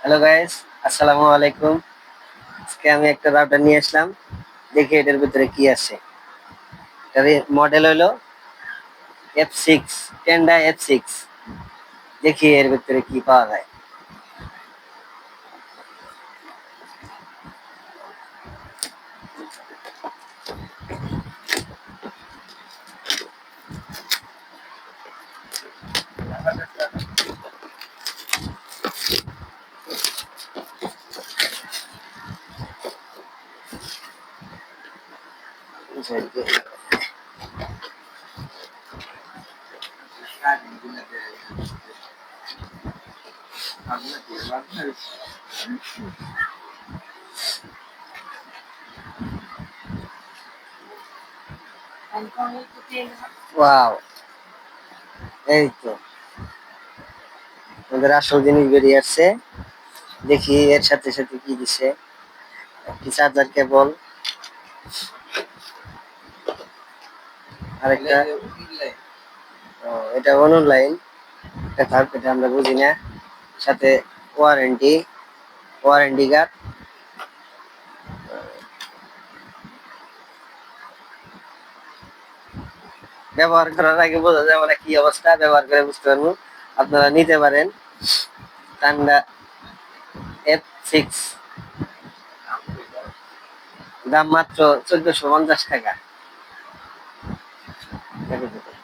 Hello guys আসসালামু আলাইকুম আজকে আমি একটা রাউটার নিয়ে আসলাম। দেখি এটার ভিতরে কি আছে। এটার মডেল হলো F six Tenda F six দেখি এর ভিতরে কি পাওয়া যায়। ওয়াও এই তো। আমাদের আসল জিনিস বেরিয়ে আসছে। দেখি এর সাথে সাথে কি দিছে। একটি চার্জার কেবল। আরেকটা। এটা অনলাইন। এটা এটা আমরা বুঝি না। সাথে ওয়ারেন্টি ওয়ারেন্টি কার্ড ব্যবহার করার আগে বোঝা যায় না কি অবস্থা, ব্যবহার করে বুঝতে পারব। আপনারা নিতে পারেন। টান্ডা এফ সিক্স দাম মাত্র চোদ্দশো পঞ্চাশ টাকা। দেখা যাবে